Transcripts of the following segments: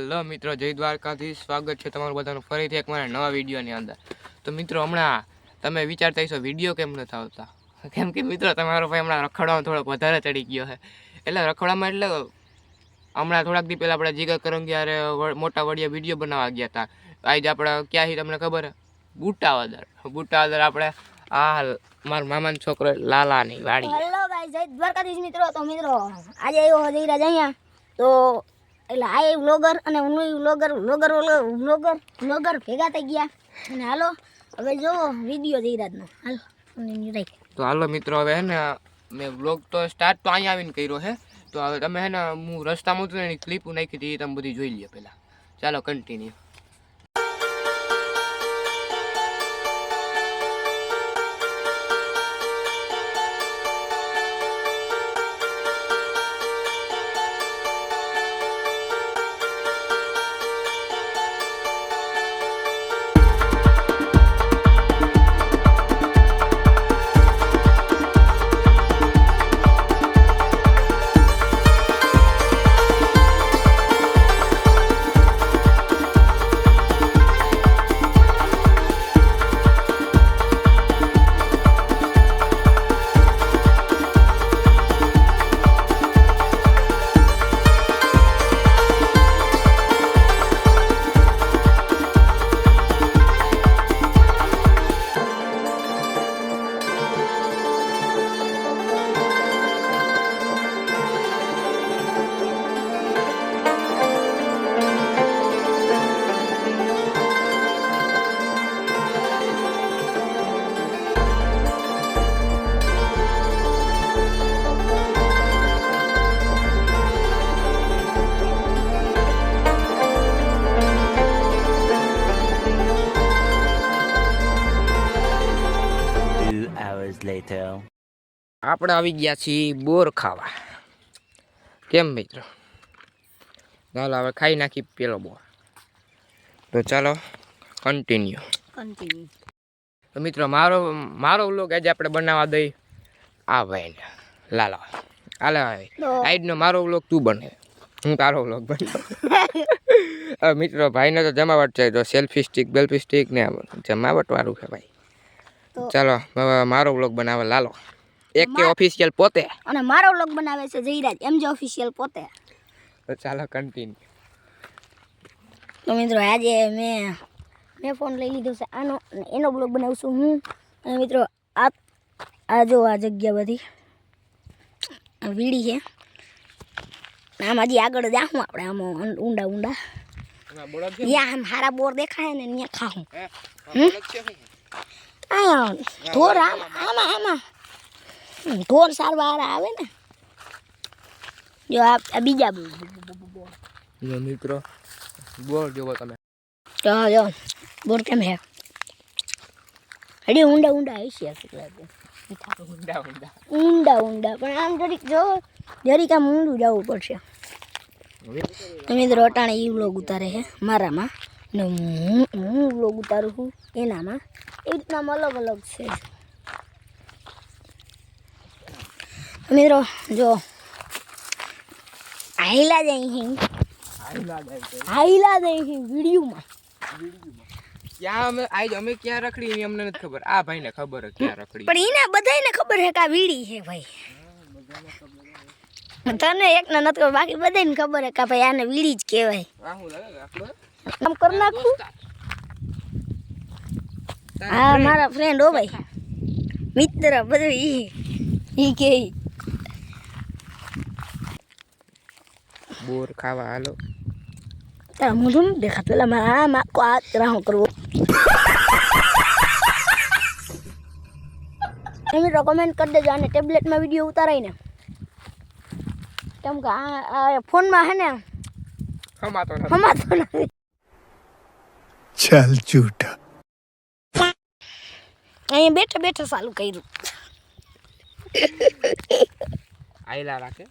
Hello મિત્રો, જય દ્વારકાથી સ્વાગત છે તમારું બધાનું ફરીથી એક મારા નવા વિડીયોની અંદર. તો મિત્રો, હમણાં તમે વિચારતા હશો, વીડિયો કેમ નથી આવતા? કેમ કે મિત્રો, તમારો ભાઈ હમણાં રખડવામાં થોડોક વધારે ચડી ગયો છે. એટલે રખડવામાં એટલે હમણાં થોડાક દી પહેલાં આપણે જીગર કરંગિયારે વ- મોટા વડિયા વીડિયો બનાવવા ગયા હતા આજે આપણે ક્યાં છે તમને ખબર બુટાવદર. બુટાવદર આપણે, આ મારા મામાનો છોકરો લાલાની વાડી. હેલો ગાઈસ, જય દ્વારકાધીશ મિત્રો. તો મિત્રો, આજે આવ્યો જયરાજ અહીંયા. તો એટલે આ એ વ્લોગર અને હું વ્લોગર વ્લોગર વ્લોગર વ્લોગર ભેગા થઈ ગયા. અને હાલો, હવે જો, વીડિયો રાતનો. હાલો તો હાલો મિત્રો, હવે હે ને, મેં વ્લોગ તો સ્ટાર્ટ તો અહીંયા આવીને કર્યો છે તો હવે તમે હે ને, હું રસ્તામાં ઉતરીને એની ક્લિપ નાખી હતી તમે બધી જોઈ લ્યો પહેલાં. ચાલો કન્ટિન્યુ આપણે આવી ગયા છીએ બોર ખાવા કેમ મિત્રો? ચાલો હવે ખાઈ નાખી પેલો બોર. તો ચાલો કન્ટિન્યુ કન્ટિન્યુ તો મિત્રો મારો મારો વ્લોગ આજે આપણે બનાવવા દઈ આ ભાઈને લાલો. હાલે ભાઈ આજનો મારો વ્લોગ તું બને. હું તારો વ્લોગ બન્યો મિત્રો ભાઈને તો જમાવટ છે. તો સેલ્ફી સ્ટિક બેલ્ફી સ્ટિક ને જમાવટ વાળું છે ભાઈ. ચાલો મારો વ્લોગ બનાવે. લાલો. એક કે ઓફિશિયલ પોતે. અને મારો વ્લોગ બનાવે છે જયરાજ એમ જે ઓફિશિયલ પોતે. તો ચાલો કન્ટિન્યુ તો મિત્રો આજે મેં મેં ફોન લઈ લીધો છે આનો અને એનો બ્લોગ બનાવશું હું. અને મિત્રો આ આ જો આ જગ્યા બધી. આ વીડી છે. આમ હજી આગળ જાઉં આપણે આમ ઊંડા ઊંડા. આમ હારા બોર દેખાય ને ત્યાં ખાઉં ઢોર આમ આમાં આમાં. હમ, ઢોર સારવાર આવે ને જો આ બીજા બોર જો મિત્રો બોલ જોવો તમે. જો જો બોર કેમ હે? અડી ઊંડા ઊંડા હશે ઊંડા ઊંડા. ઊંડા ઊંડા પણ આમ જરીક જો જરીક આમ ઊંડું જવું પડશે. તો મિત્રો અટાણે એ વ્લોગ ઉતારે છે મારામાં. ને હું હું વ્લોગ ઉતારું છું એનામાં. એ રીતના અલગ અલગ છે તો મિત્રો જો હાઈલા જ અહીં હાઈલા જ અહીં વિડીયોમાં ક્યાં અમે આજ અમે ક્યાં રખડી એની અમને નથી ખબર આ ભાઈને ખબર છે ક્યાં રખડી પણ એને બધાને ખબર છે કે આ વીડી છે ભાઈ તને એકને નથી ખબર બાકી બધાને ખબર છે કે ભાઈ આને વીડી જ કહેવાય આ હું લાગે આપણો આમ કરી નાખું હા મારા ફ્રેન્ડ હો ભાઈ મિત્ર બધું ઈ ઈ કે બોર ખાવા હાલો હું શું દેખાત પેલા મારા માકો આ રાહો કરવો એ મિત્રો કમેન્ટ કરી દેજો અને ટેબ્લેટમાં વીડિયો ઉતારાઈને કેમ કે આ ફોનમાં હે ને હમાતો નથી હમાતો નથી ચાલ જૂઠા અહીંયા બેઠા બેઠા ચાલુ કર્યું આયલા રાખે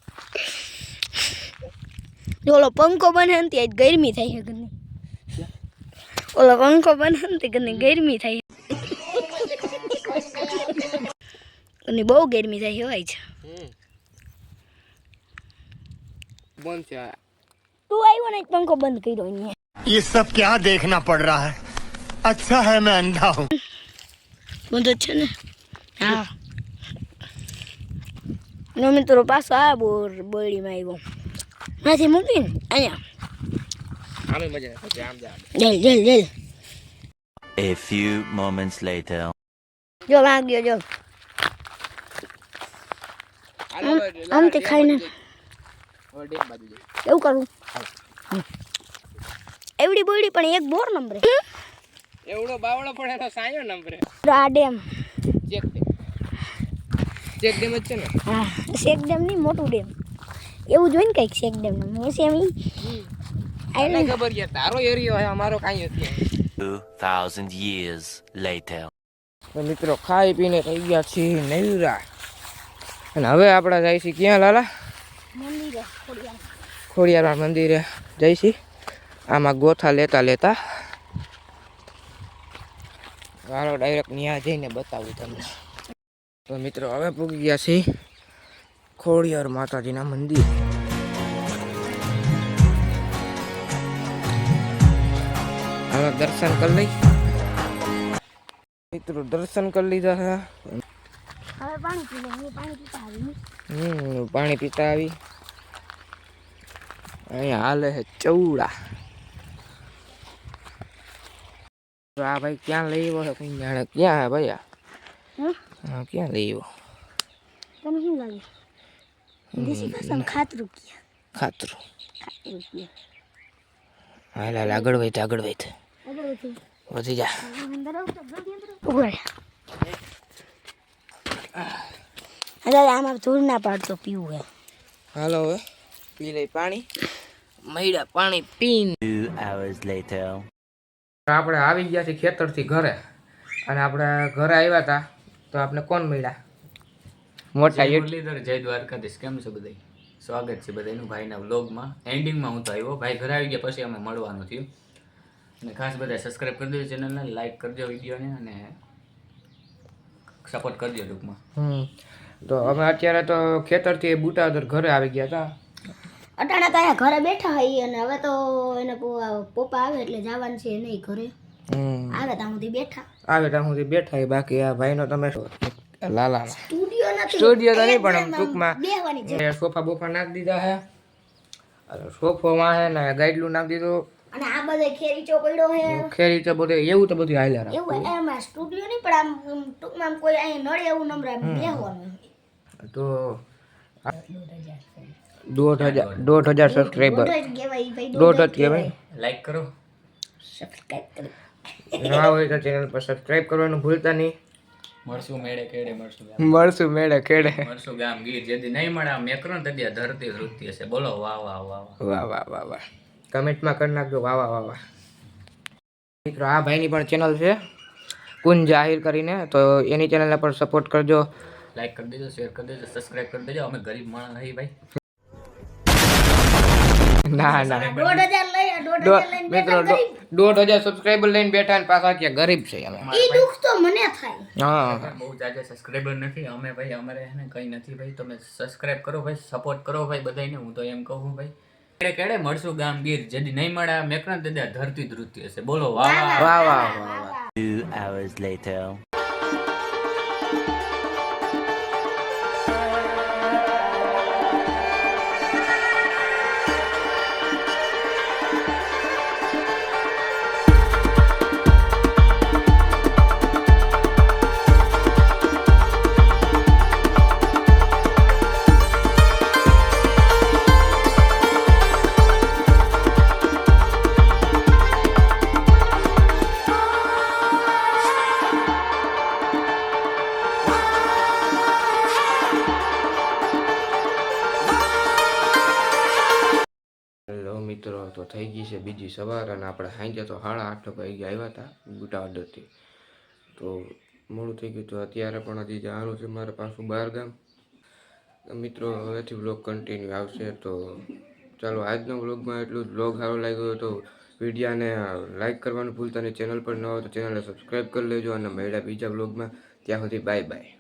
જો ઓલો પંખો બને ને ત્યાં ગરમી થાય છે ઘરની ઓલો પંખો બને ને તે ઘરની ગરમી થાય ઘરની બહુ ગરમી થાય હોય છે હમ બંધ છે આ. તું આવ્યો ને જ પંખો બંધ કર્યો એને ये सब क्या देखना पड़ रहा है अच्छा है मैं अंधा हूँ બંધ જ છે ને હા નો મિત્રો પાછો આ બોર બોરડીમાં આવ્યો નથી મૂકીને અહીંયા આમે મજા નથી આમ જા jail jail jail A few moments later. જો વાગ્યો જો આમ- તે ખાઈને. એવું કરું એવડી બોડી પણ એક બોર નંબરે એવડો બાવળો પણ એનો સાયો નંબર આ ડેમ ચેક ચેક ડેમ જ છે ને હા ચેક ડેમ નહીં મોટું ડેમ એવું જોઈને કંઈક શેક ડેમ મેં એમ આને ખબર છે તારો એરિયો હોય અમારો કાંઈ નથી 2,000 years later. તો મિત્રો ખાઈ પીને થઈ ગયા છીએ નૈરા. અને હવે આપણે જાય છીએ ક્યાં લાલા? મંદિરે ખોડિયાર ખોડિયાર મંદિરે જઈશી આમાં ગોથા લેતા લેતા. હાલો ડાયરેક્ટ ત્યાં જઈને બતાવું તમને. તો મિત્રો હવે પૂગી ગયા છીએ. ખોડિયાર માતાજીના મંદિર. હાલો દર્શન કરી લઈ. મિત્રો દર્શન કરી લીધા છે. હવે પાણી પી લે હું પાણી પીતા આવી હમ પાણી પીતા આવી. અહીંયા હાલે છે ચૌડા. તો આ ભાઈ ક્યાં લઈ આવ્યો છે કોઈ જાણે? ક્યાં હે ભાઈ આ? હમ? હા ક્યાં લઈ આવ્યો? તને શું લાગે? દેશી ભાષામાં ખાતરું કે ખાતરું. ખાતરું કે હાલ હાલ આગળ વધ આગળ વધ. આગળ વધુ વધી જા. અંદર આવતો જલ્દી અંદર ઉગળ આમાં ધૂળ ના પાડતો પીવું હે હાલો હવે પી લઈ પાણી. મૈડા પાણી પીને. Two hours later. આપણે આવી ગયા છીએ ખેતરથી ઘરે. અને આપણે ઘરે આવ્યા હતા તો આપણે કોણ મળ્યા? મોટા મુરલીધર જય દ્વારકાધીશ. કેમ છો બધા સ્વાગત છે બધાનું ભાઈના વ્લોગમાં. એન્ડિંગમાં હું તો આવ્યો. ભાઈ ઘરે આવી ગયા પછી અમે મળવાનું થયું. અને ખાસ બધા સબસ્ક્રાઈબ કરી દેજો ચેનલને લાઈક કરજો વિડીયોને અને સપોર્ટ કરજો ટૂંકમાં. તો અમે અત્યારે તો ખેતરથી બુટાદર ઘરે આવી ગયા હતા અટાણા તો અહીંયા ઘરે બેઠા હોઈએ અને હવે તો એને પપ્પા આવે એટલે જવાનું છે નહીં ઘરે. આવે ત્યાં સુધી બેઠા. આવે ત્યાં સુધી બેઠા બાકી આ ભાઈનો તમે લાલા. સ્ટુડિયો સ્ટુડિયો તો નહીં પણ આમ ટૂંકમાં સોફા બોફા નાખી દીધા હે અને સોફો હે ને ગાઈડલું નાખી દીધું. અને આ બધે ખેરીચો પડ્યો હે ખેરી તો બધું એવું તો બધું હાલ્યા રાખે. એવું એમાં સ્ટુડિયો નહીં પણ આમ ટૂંકમાં કોઈ અહીં નડે એવું નંબર આમ બેહવાનું તો દોઢ હજાર દોઢ હજાર. સબસ્ક્રાઈબર દોઢ જ કહેવાય લાઈક કરો. સબસ્ક્રાઇબ કરો. ના હોય તો ચેનલ પર સબસ્ક્રાઈબ કરવાનું ભૂલતા નહીં. મળશું મેળે કેડે મળશું મળશું મેળે કેડે મળશું ગામ ગીર જેદી નહીં મળે આમ મેકરણ તદ્યા ધરતી ધૃત્ય છે. બોલો વાહ વાહ વાહ વાહ. વાહ વાહ વાહ કમેન્ટમાં કરી નાખજો. વાહ વાહ વાહ વાહ. મિત્રો આ ભાઈની પણ ચેનલ છે. કુંજ જાહેર કરીને. તો એની ચેનલને પણ સપોર્ટ કરજો. લાઈક કરી દેજો શેર કરી દેજો સબસ્ક્રાઇબ કરી દેજો. અમે ગરીબ માણસ હઈ ભાઈ. ના ના. મિત્રો દોઢ હજાર સબસ્ક્રાઈબર લઈને બેઠા ને પાછા કે ગરીબ છે હવે એ દુઃખ તો મને થાય. હા. બહુ જાજા સબસ્ક્રાઈબર નથી અમે ભાઈ અમારે એને ને કંઈ નથી ભાઈ. તમે સબસ્ક્રાઈબ કરો ભાઈ સપોર્ટ કરો ભાઈ બધાને હું તો એમ કહું ભાઈ. કેડે કેડે મળશું ગામ ગીર જેથી નહીં મળે મેકરણ દાદા ધરતી ધૃતિ હશે. બોલો વાહ વાહ. વાહ વાહ વાહ તો થઈ ગઈ છે બીજી સવાર અને આપણે સાંજે તો સાડા આઠ વાગે આવ્યા હતા ઓર્ડરથી તો મોડું થઈ ગયું તો અત્યારે પણ હજી જવાનું છે મારે પાછું બહાર ગામ. મિત્રો, હવેથી વ્લોગ કન્ટિન્યુ આવશે તો ચાલો આજનો વ્લોગમાં એટલું જ. વ્લોગ સારો લાગ્યો તો વિડીયાને લાઈક કરવાનું ભૂલતા નહીં. ચેનલ પર ન હોય તો ચેનલને સબસ્ક્રાઈબ કરી લેજો અને મળ્યા બીજા વ્લોગમાં. ત્યાં સુધી બાય બાય